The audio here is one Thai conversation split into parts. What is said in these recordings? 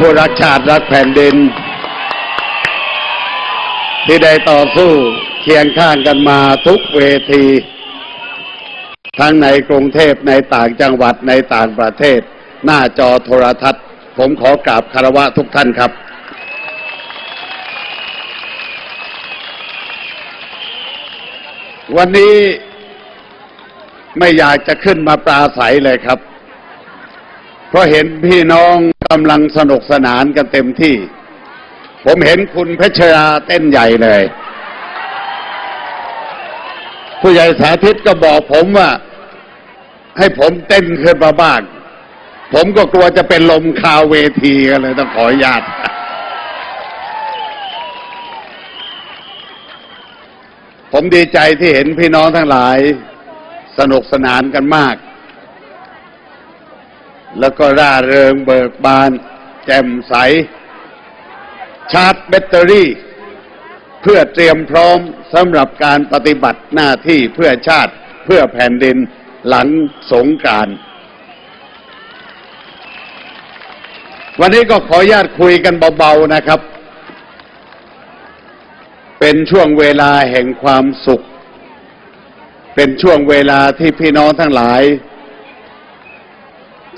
ผู้รักชาติรักแผ่นดิน ที่ได้ต่อสู้เคียงข้างกันมาทุกเวที ทั้งในกรุงเทพในต่างจังหวัดในต่างประเทศ หน้าจอโทรทัศน์ ผมขอกราบคารวะทุกท่านครับ วันนี้ไม่อยากจะขึ้นมาปราศัยเลยครับ เพราะเห็นพี่น้องกำลังสนุกสนานกันเต็มที่ ผมเห็นคุณเพชรราเต้นใหญ่เลย ผู้ใหญ่สาธิตก็บอกผมว่า ให้ผมเต้นขึ้นมาบ้างผมก็กลัวจะเป็นลมคาวเวทีกันเลยต้องขออนุญาตผมดีใจที่เห็นพี่น้องทั้งหลาย สนุกสนานกันมาก แล้วก็ร่าเริงเบิกบาน แจ่มใส ชาร์จแบตเตอรี่ เพื่อเตรียมพร้อมสำหรับการปฏิบัติหน้าที่เพื่อชาติเพื่อแผ่นดินหลังสงการวันนี้ก็ขออนุญาตคุยกันเบาๆนะครับ เป็นช่วงเวลาแห่งความสุข เป็นช่วงเวลาที่พี่น้องทั้งหลาย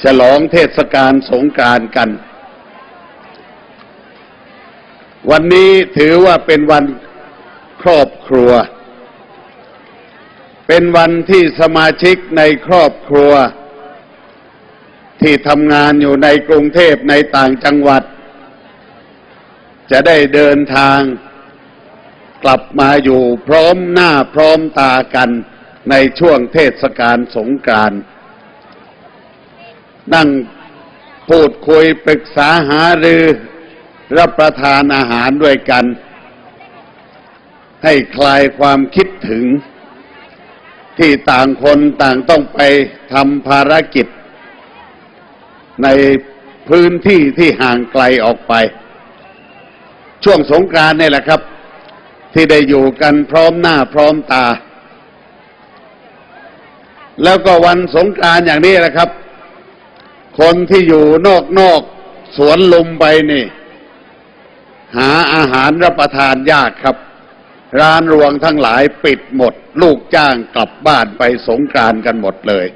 ฉลองเทศกาลสงกรานต์กัน วันนี้ถือว่าเป็นวันครอบครัว เป็นวันที่สมาชิกในครอบครัว ที่ทำงานอยู่ในกรุงเทพในต่างจังหวัด จะได้เดินทางกลับมาอยู่พร้อมหน้าพร้อมตากันในช่วงเทศกาลสงกรานต์ นั่งพูดคุยปรึกษาหารือรับประทานอาหารด้วยกัน ให้คลายความคิดถึง ที่ต่างคนต่างต้องไปทำภารกิจ ในพื้นที่ที่ห่างไกลออกไป ช่วงสงกรานนี่แหละครับ ที่ได้อยู่กันพร้อมหน้าพร้อมตา แล้วก็วันสงกรานอย่างนี้แหละครับ คนที่อยู่นอกนอกสวนลุมไปนี่ หาอาหารรับประทานยากครับ ร้านรวงทั้งหลายปิดหมด ลูกจ้างกลับบ้านไปสงกรานกันหมดเลย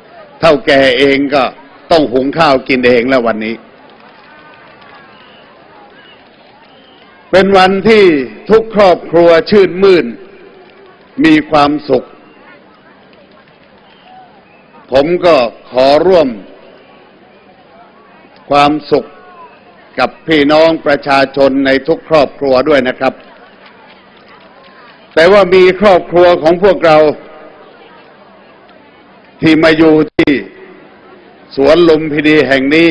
เท่าแกเองก็ต้องหุงข้าวกินเองแล้ววันนี้ เป็นวันที่ทุกครอบครัวชื่นมื่น มีความสุข ผมก็ขอร่วม ความสุขกับพี่น้องประชาชนในทุกครอบครัวด้วยนะครับ แต่ว่ามีครอบครัวของพวกเรา ที่มาอยู่ที่สวนลุมพินีแห่งนี้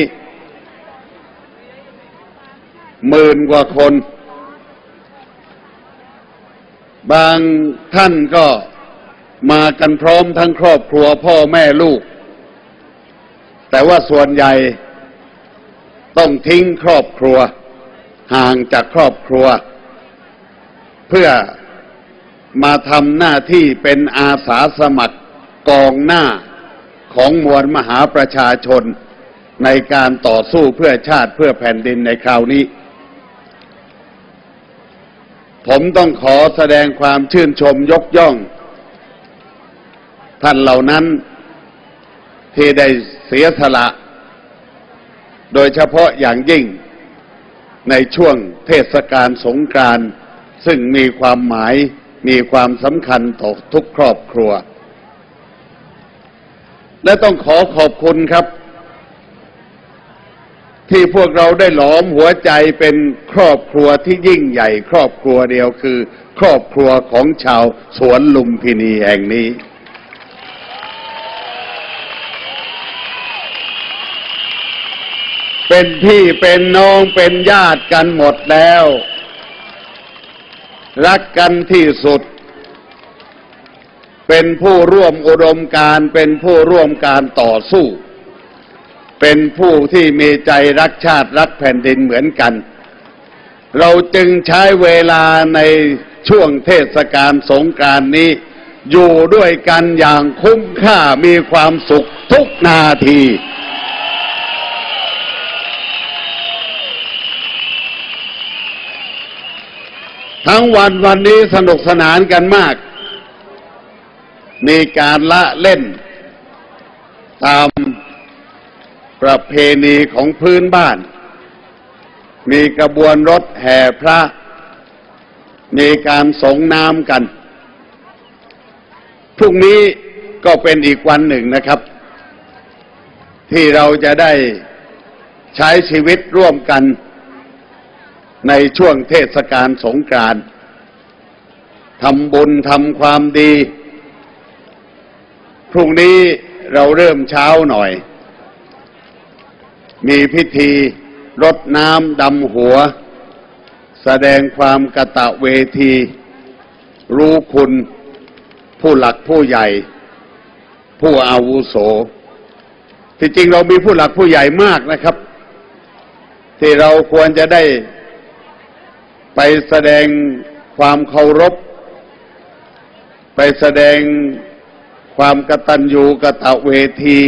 หมื่นกว่าคน บางท่านก็มากันพร้อมทั้งครอบครัวพ่อแม่ลูก แต่ว่าส่วนใหญ่ ต้องทิ้งครอบครัว ห่างจากครอบครัว เพื่อมาทำหน้าที่เป็นอาสาสมัครกองหน้าของมวลมหาประชาชนในการต่อสู้เพื่อชาติเพื่อแผ่นดินในคราวนี้ ผมต้องขอแสดงความชื่นชมยกย่อง ท่านเหล่านั้นที่ได้เสียสละ โดยเฉพาะอย่างยิ่งในช่วงเทศกาลสงกรานต์ซึ่งมีความหมายมีความสำคัญต่อทุกครอบครัว และต้องขอขอบคุณครับ ที่พวกเราได้หลอมหัวใจเป็นครอบครัวที่ยิ่งใหญ่ ครอบครัวเดียวคือ ครอบครัวของชาวสวนลุมพินีแห่งนี้ เป็นพี่เป็นน้องเป็นญาติกันหมดแล้ว รักกันที่สุด เป็นผู้ร่วมอุดมการเป็นผู้ร่วมการต่อสู้ เป็นผู้ที่มีใจรักชาติรักแผ่นดินเหมือนกัน เราจึงใช้เวลาในช่วงเทศกาลสงกานต์นี้ อยู่ด้วยกันอย่างคุ้มค่ามีความสุขทุกนาที ทั้งวันวันนี้สนุกสนานกันมาก มีการละเล่น ตามประเพณีของพื้นบ้าน มีกระบวนรถแห่พระ มีการสงน้ำกัน พรุ่งนี้ก็เป็นอีกวันหนึ่งนะครับ ที่เราจะได้ใช้ชีวิตร่วมกัน ในช่วงเทศกาลสงกรานต์ทำบุญทำความดี พรุ่งนี้เราเริ่มเช้าหน่อย มีพิธีรดน้ำดำหัว แสดงความกตะเวที รู้คุณ ผู้หลักผู้ใหญ่ ผู้อาวุโส ที่จริงเรามีผู้หลักผู้ใหญ่มากนะครับ ที่เราควรจะได้ ไปแสดงความเคารพ ไปแสดงความกตัญญูกตเวที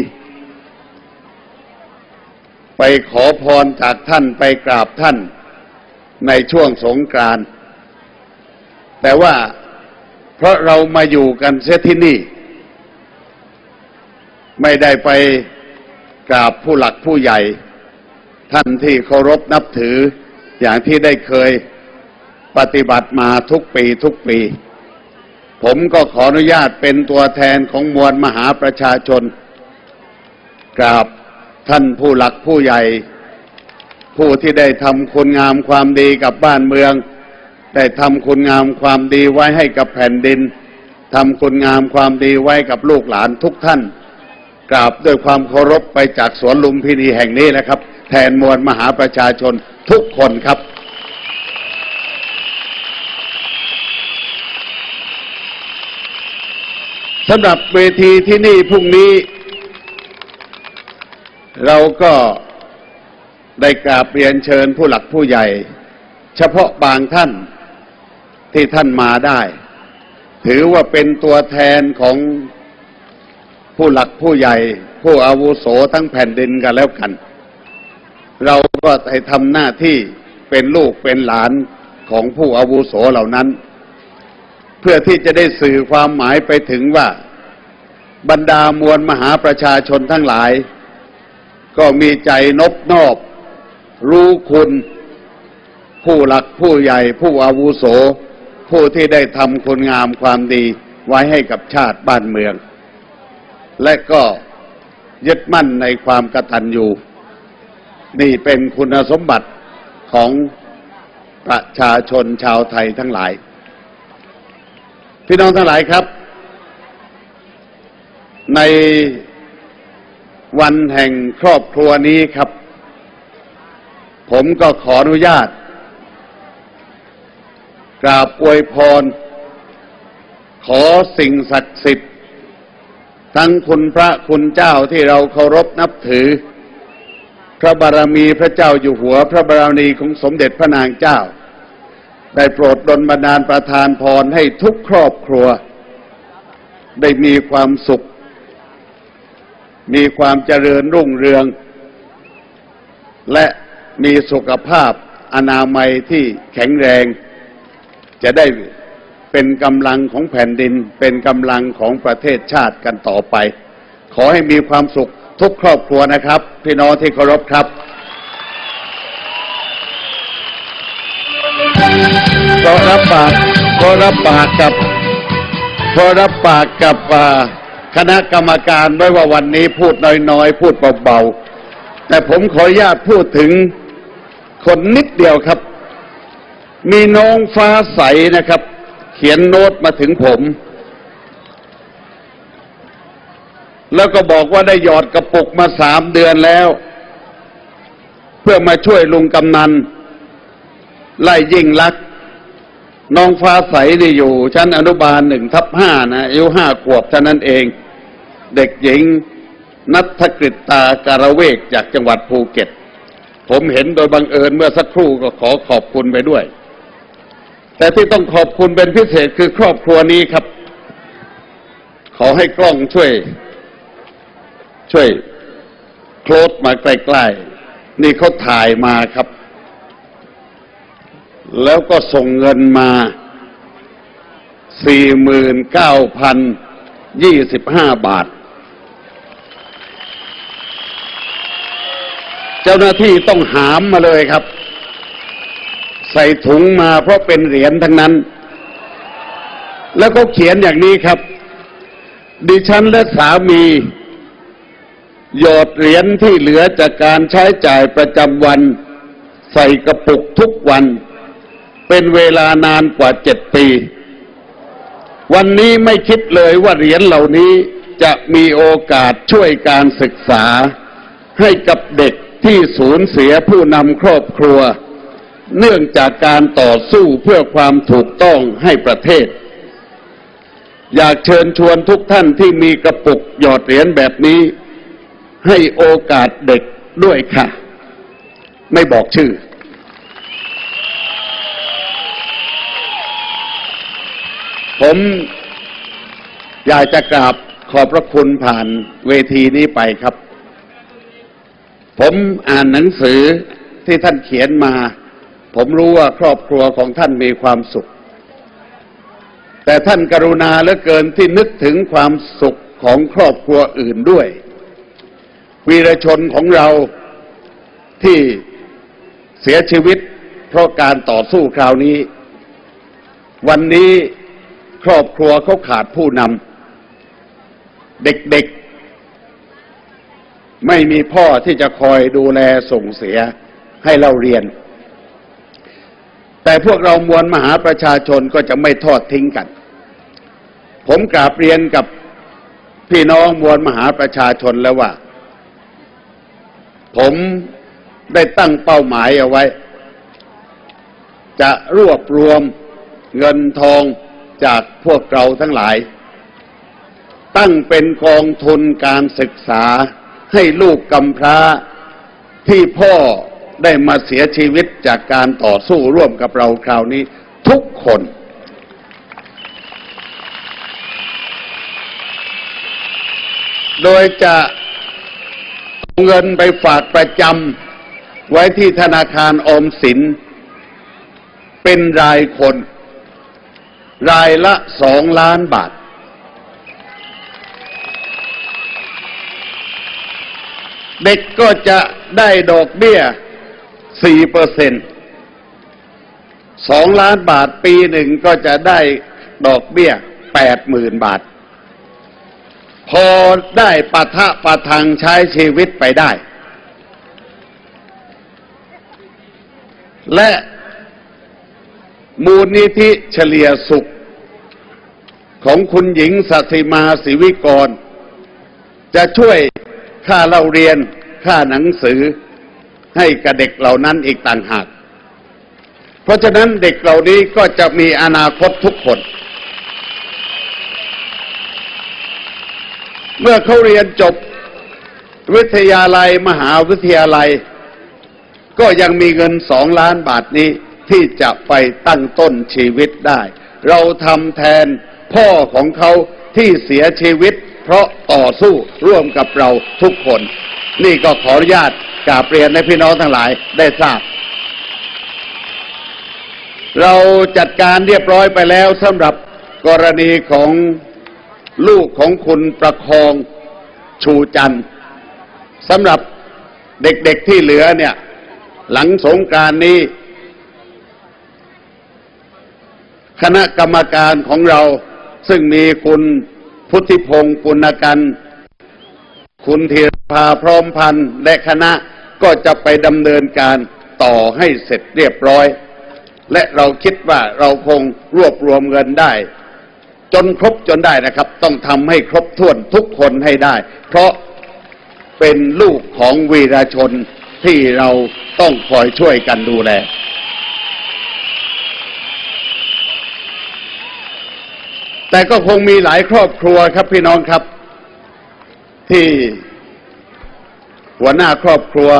ไปขอพรจากท่านไปกราบท่านในช่วงสงกรานต์แต่ว่าเพราะเรามาอยู่กันเสียที่นี่ ไม่ได้ไปกราบผู้หลักผู้ใหญ่ ท่านที่เคารพนับถืออย่างที่ได้เคย ปฏิบัติมาทุกปีทุกปี ผมก็ขออนุญาตเป็นตัวแทนของมวลมหาประชาชน กราบท่านผู้หลักผู้ใหญ่ ผู้ที่ได้ทำคุณงามความดีกับบ้านเมือง ได้ทำคุณงามความดีไว้ให้กับแผ่นดินทำคุณงามความดีไว้กับลูกหลานทุกท่าน กราบด้วยความเคารพไปจากสวนลุมพินีแห่งนี้แหละครับ แทนมวลมหาประชาชนทุกคนครับ สำหรับเวทีที่นี่พรุ่งนี้ เราก็ได้กราบเรียนเชิญผู้หลักผู้ใหญ่ เฉพาะบางท่านที่ท่านมาได้ ถือว่าเป็นตัวแทนของผู้หลักผู้ใหญ่ ผู้อาวุโสทั้งแผ่นดินกันแล้วกัน เราก็ให้ทำหน้าที่เป็นลูกเป็นหลานของผู้อาวุโสเหล่านั้น พื่อที่จะได้สื่อความหมายไปถึงว่า บรรดามวลมหาประชาชนทั้งหลาย ก็มีใจนบนอบ รู้คุณ ผู้หลักผู้ใหญ่ ผู้อาวุโส ผู้ที่ได้ทำคุณงามความดีไว้ให้กับชาติบ้านเมือง และก็ยึดมั่นในความกตัญญูนี่เป็นคุณสมบัติของประชาชนชาวไทยทั้งหลาย พี่น้องทั้งหลายครับ ในวันแห่งครอบครัวนี้ครับ ผมก็ขออนุญาต กราบอวยพร ขอสิ่งศักดิ์สิทธิ์ ทั้งคุณพระคุณเจ้าที่เราเคารพนับถือ พระบารมีพระเจ้าอยู่หัว พระบารมีของสมเด็จพระนางเจ้า ได้โปรดดลบันดาลประทานพรให้ทุกครอบครัว ได้มีความสุข มีความเจริญรุ่งเรือง และมีสุขภาพอนามัยที่แข็งแรง จะได้เป็นกำลังของแผ่นดิน เป็นกำลังของประเทศชาติกันต่อไป ขอให้มีความสุขทุกครอบครัวนะครับ พี่น้องที่เคารพครับ ก็รับปากก็รับปากกับก็รับปากกับคณะกรรมการไว้ว่าวันนี้พูดน้อยๆ พูดเบาๆ แต่ผมขออนุญาตพูดถึงคนนิดเดียวครับ มีน้องฟ้าใสนะครับ เขียนโน้ตมาถึงผม แล้วก็บอกว่าได้หยอดกระปุกมาสามเดือนแล้ว เพื่อมาช่วยลุงกำนันไล่ยิ่งลักษ น้องฟ้าใสนี่อยู่ ชั้นอนุบาลหนึ่งทับห้านะอายุห้าขวบเท่านั้นเอง เด็กหญิงนัทกฤตตาการเวกจากจังหวัดภูเก็ต ผมเห็นโดยบังเอิญเมื่อสักครู่ก็ขอขอบคุณไปด้วย แต่ที่ต้องขอบคุณเป็นพิเศษคือครอบครัวนี้ครับ ขอให้กล้องช่วย ช่วยโคลดมาใกล้ๆนี่เขาถ่ายมาครับ แล้วก็ส่งเงินมา49,025บาท เจ้าหน้าที่ต้องหามมาเลยครับ ใส่ถุงมาเพราะเป็นเหรียญทั้งนั้น แล้วก็เขียนอย่างนี้ครับ ดิฉันและสามี หยอดเหรียญที่เหลือจากการใช้จ่ายประจำวัน ใส่กระปุกทุกวัน เป็นเวลานานกว่าเจ็ดปี วันนี้ไม่คิดเลยว่าเหรียญเหล่านี้จะมีโอกาสช่วยการศึกษา ให้กับเด็กที่สูญเสียผู้นำครอบครัว เนื่องจากการต่อสู้เพื่อความถูกต้องให้ประเทศ อยากเชิญชวนทุกท่านที่มีกระปุกหยอดเหรียญแบบนี้ ให้โอกาสเด็กด้วยค่ะ ไม่บอกชื่อ ผมอยากจะกราบขอบพระคุณผ่านเวทีนี้ไปครับ ผมอ่านหนังสือที่ท่านเขียนมา ผมรู้ว่าครอบครัวของท่านมีความสุข แต่ท่านกรุณาเหลือเกินที่นึกถึงความสุขของครอบครัวอื่นด้วย วีรชนของเราที่เสียชีวิตเพราะการต่อสู้คราวนี้ วันนี้ ครอบครัวเขาขาดผู้นำเด็กๆ ไม่มีพ่อที่จะคอยดูแลส่งเสียให้เราเรียน แต่พวกเรามวลมหาประชาชนก็จะไม่ทอดทิ้งกัน ผมกราบเรียนกับพี่น้องมวลมหาประชาชนแล้วว่า ผมได้ตั้งเป้าหมายเอาไว้ จะรวบรวมเงินทอง จากพวกเราทั้งหลาย ตั้งเป็นกองทุนการศึกษาให้ลูกกำพร้าที่พ่อได้มาเสียชีวิตจากการต่อสู้ร่วมกับเราคราวนี้ ทุกคน โดยจะเอาเงินไปฝากประจำไว้ที่ธนาคารออมสิน เป็นรายคน รายละสองล้านบาท เด็กก็จะได้ดอกเบี้ยสี่เปอร์เซ็นสองล้านบาทปีหนึ่งก็จะได้ดอกเบี้ยแปดหมื่นบาท พอได้ปะทะปะทังใช้ชีวิตไปได้ และ มูลนิธิเฉลี่ยสุข ของคุณหญิงสัติมาศิวิกร จะช่วยค่าเล่าเรียนค่าหนังสือให้กับเด็กเหล่านั้นอีกต่างหาก เพราะฉะนั้นเด็กเหล่านี้ก็จะมีอนาคตทุกคน เมื่อเขาเรียนจบวิทยาลัยมหาวิทยาลัย ก็ยังมีเงินสองล้านบาทนี้ ที่จะไปตั้งต้นชีวิตได้ เราทำแทนพ่อของเขาที่เสียชีวิต เพราะต่อสู้ร่วมกับเราทุกคน นี่ก็ขออนุญาตกาบเรียนให้พี่น้องทั้งหลายได้ทราบ เราจัดการเรียบร้อยไปแล้วสำหรับกรณีของลูกของคุณประคองชูจันสำหรับเด็กๆที่เหลือเนี่ย หลังสงกานต์นี้ คณะกรรมการของเรา ซึ่งมีคุณพุทธิพงศ์ปุณกัน คุณธีรภาพร้อมพันธ์และคณะก็จะไปดำเนินการต่อให้เสร็จเรียบร้อย และเราคิดว่าเราคงรวบรวมเงินได้ จนครบจนได้นะครับ ต้องทำให้ครบถ้วนทุกคนให้ได้ เพราะเป็นลูกของวีรชนที่เราต้องคอยช่วยกันดูแล แต่ก็คงมีหลายครอบครัวครับพี่น้องครับ ที่หัวหน้าครอบครัว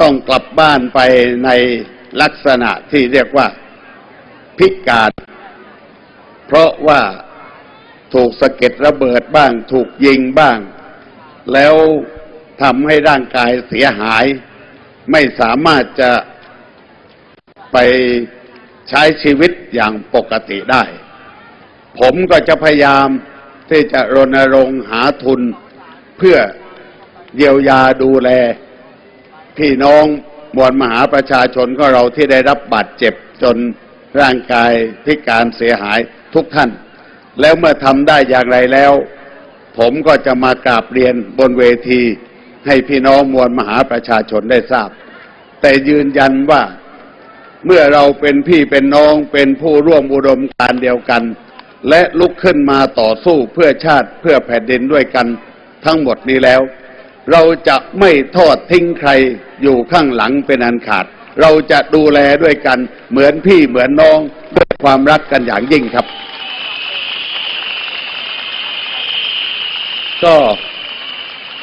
ต้องกลับบ้านไปในลักษณะที่เรียกว่าพิการเพราะว่าถูกสะเก็ดระเบิดบ้าง ถูกยิงบ้าง แล้วทำให้ร่างกายเสียหาย ไม่สามารถจะไปใช้ชีวิตอย่างปกติได้ ผมก็จะพยายามที่จะรณรงค์หาทุนเพื่อเยียวยาดูแล พี่น้องมวลมหาประชาชนของเราที่ได้รับบาดเจ็บจนร่างกายพิการเสียหายทุกท่าน แล้วเมื่อทำได้อย่างไรแล้ว ผมก็จะมากราบเรียนบนเวที ให้พี่น้องมวลมหาประชาชนได้ทราบ แต่ยืนยันว่าเมื่อเราเป็นพี่เป็นน้องเป็นผู้ร่วมอุดมการเดียวกัน และลุกขึ้นมาต่อสู้เพื่อชาติเพื่อแผ่นดินด้วยกันทั้งหมดนี้แล้ว เราจะไม่ทอดทิ้งใครอยู่ข้างหลังเป็นอันขาด เราจะดูแลด้วยกันเหมือนพี่เหมือนน้องด้วยความรักกันอย่างยิ่งครับ ก็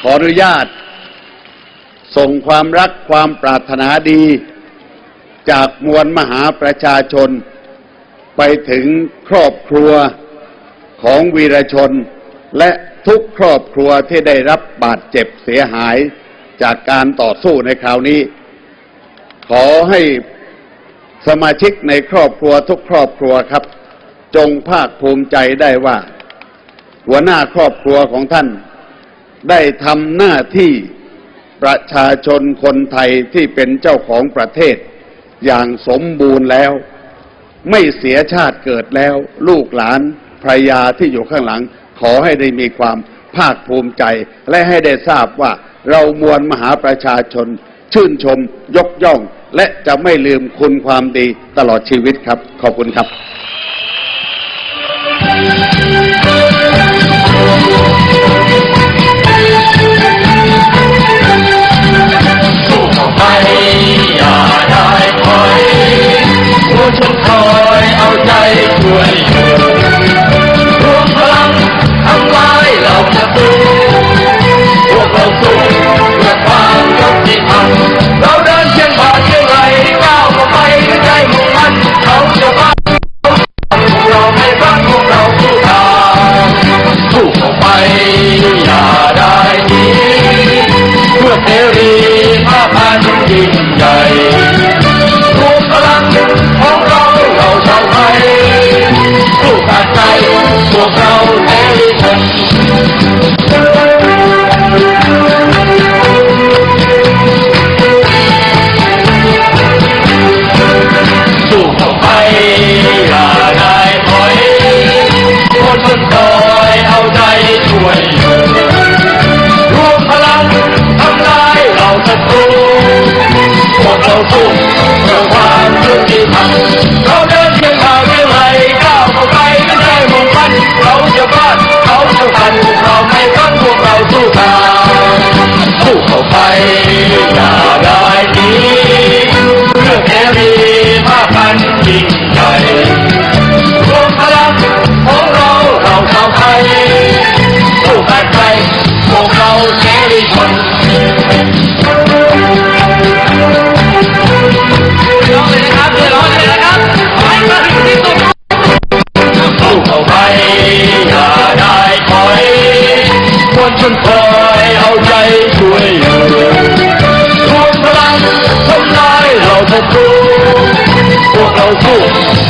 ขออนุญาต ส่งความรักความปรารถนาดี จากมวลมหาประชาชน ไปถึงครอบครัวของวีรชน และทุกครอบครัวที่ได้รับบาดเจ็บเสียหายจากการต่อสู้ในคราวนี้ ขอให้สมาชิกในครอบครัวทุกครอบครัวครับ จงภาคภูมิใจได้ว่า หัวหน้าครอบครัวของท่าน ได้ทำหน้าที่ประชาชนคนไทยที่เป็นเจ้าของประเทศอย่างสมบูรณ์แล้ว ไม่เสียชาติเกิดแล้ว ลูกหลานภรรยาที่อยู่ข้างหลัง ขอให้ได้มีความภาคภูมิใจ และให้ได้ทราบว่าเรามวลมหาประชาชน ชื่นชม ยกย่อง และจะไม่ลืมคุณความดีตลอดชีวิตครับ ขอบคุณครับ สู้ต่อไปอย่าได้ถอยหัวชน วยรวมพลังทำลายเหล่าศัตรูพวกเราสู้เพื่อความยุติธรรมเราเดินเชียงบาทเชียงไหลก้าวเข้าไปด้วยใจมุ่งมั่นเขาจะบ้าพวกเราไม่รักพวกเราสู้ตายสู้ต่อไปอย่าได้หนีเพื่อเสรีภาพอันยิ่งใหญ่ พ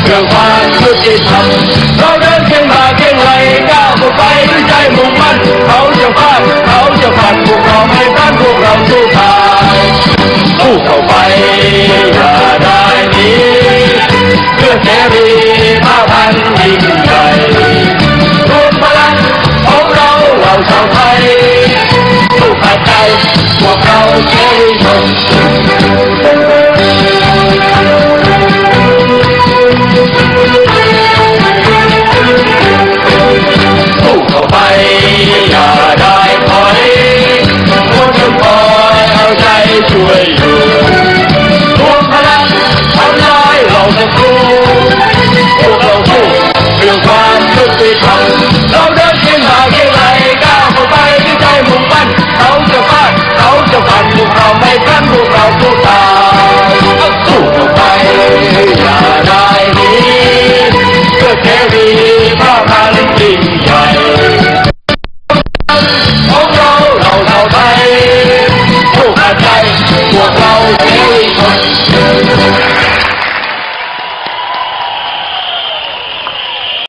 เพื่อความยุติธรรมเราเดินเคียงบ่าเคียงไหลก้าวไปด้วยใจมุ่งมั่นเขาจะพาเขาจะผ่านพวกเราให้ต้านพวกเราสู้ตายสู้เข้าไปอย่าได้หนีเพื่อแครีมาพันยิ่งใหญ่รวมพลังของเราเราชาวไทยสู้ขัดใจพวกเราเชยชม ไปอย่า